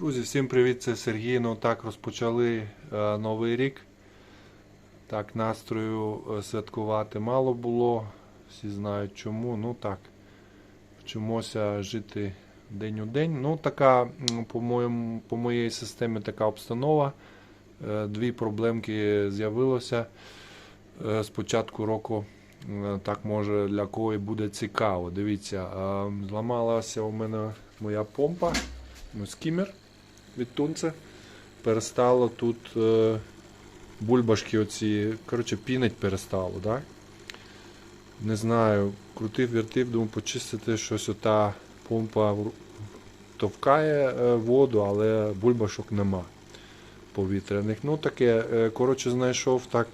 Друзі, всім привіт, це Сергій. Ну так розпочали е, новий рік. Так, настрою е, святкувати мало було. Всі знають чому. Ну так, вчимося жити день у день. Ну, така, по, моєму, по моїй системі така обстанова. Е, Дві проблемки з'явилося е, з початку року. Так може для кого і буде цікаво. Дивіться, е, зламалася у мене моя помпа. Ну, скімер від тунця. Перестало тут е, бульбашки оці. Коротше, пінить перестало, так? Не знаю, крутив, вертив, думав почистити щось ота помпа товкає е, воду, але бульбашок нема повітряних. Ну таке, е, коротше, знайшов так.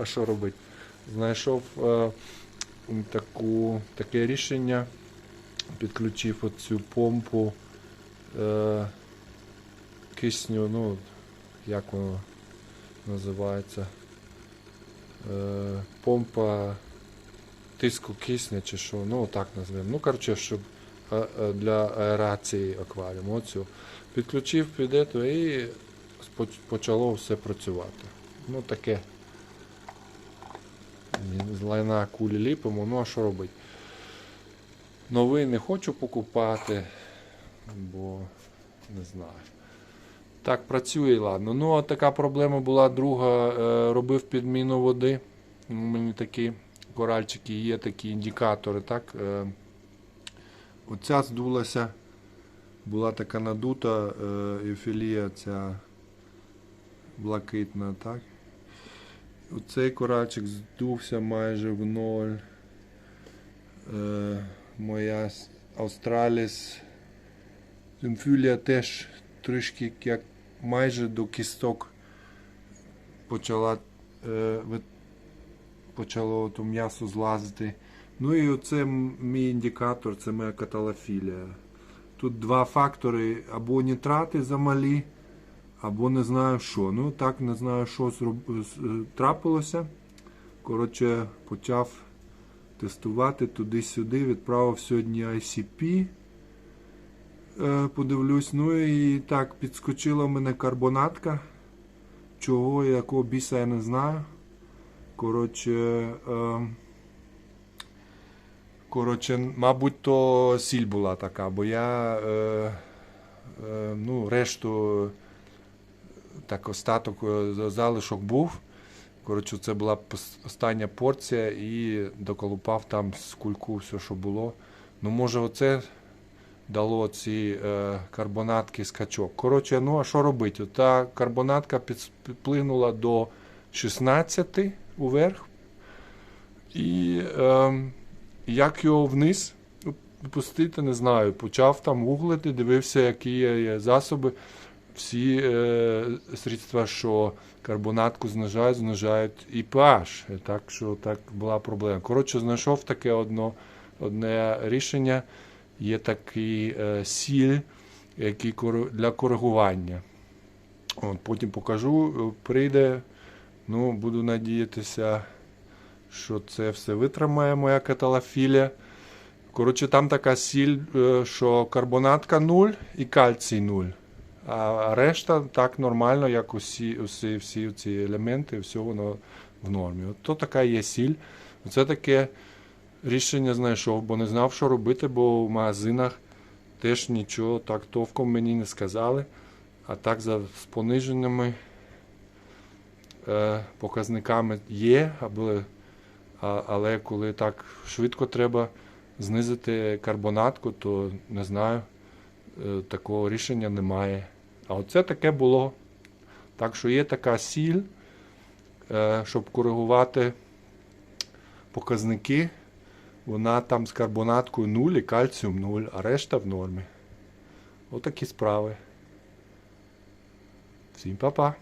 А що робити? Знайшов таку, таке рішення, підключив оцю помпу е, кисню, ну, як воно називається? Е, помпа тиску кисня чи що, ну так назвемо. Ну, коротше, щоб е, е, для аерації акваріуму. Оцю. Підключив під ету і почало все працювати. Ну таке. З лайна кулі ліпимо, ну а що робити? Новий не хочу покупати, бо не знаю. Так, працює, ладно. Ну, а така проблема була друга. Е, робив підміну води. У мене такі коральчики є, такі індикатори. так. Е, оця здулася, була така надута е, ефілія ця блакитна, так. Оцей коральчик здувся майже в ноль. Моя Австраліс Симфюлія теж трішки як майже до кісток почала е, почало то м'ясо злазити. Ну і оце мій індикатор, це моя каталофілія. Тут два фактори: або нітрати замалі, або не знаю що. Ну так не знаю, що е, трапилося. Коротше, почав тестувати туди-сюди, відправив сьогодні ICP. Е, подивлюсь. Ну і так, підскочила в мене карбонатка. Чого, якого біса я не знаю. Коротше, е, коротше, мабуть, то сіль була така, бо я е, ну, решту так остаток залишок був. Коротше, це була остання порція і доколупав там з кульку все, що було. Ну, може, оце дало ці е, карбонатки скачок. Коротше, ну а що робити? Та карбонатка підплинула до 16 уверх. І е, як його вниз пустити, не знаю. Почав там гуглити, дивився, які є засоби. Всі е, средства, що карбонатку знижають, знижають і pH. Так що так була проблема. Коротше, знайшов таке одно, одне рішення. Є такий е, сіль, який для коригування. От, потім покажу, е, прийде. Ну, буду надіятися, що це все витримає моя каталофілія. Коротше, там така сіль, е, що карбонатка 0 і кальцій 0. А решта так нормально, як усі, усі всі ці елементи, все воно в нормі. От то така є сіль. Це таке рішення знайшов, бо не знав, що робити, бо в магазинах теж нічого так товком мені не сказали. А так за пониженими е, показниками є, аби, а, але коли так швидко треба знизити карбонатку, то не знаю, е, такого рішення немає. А оце таке було. Так що є така сіль, е, щоб коригувати показники. Вона там з карбонаткою 0 і кальціум 0, а решта в нормі. Отакі справи. Всім па-па.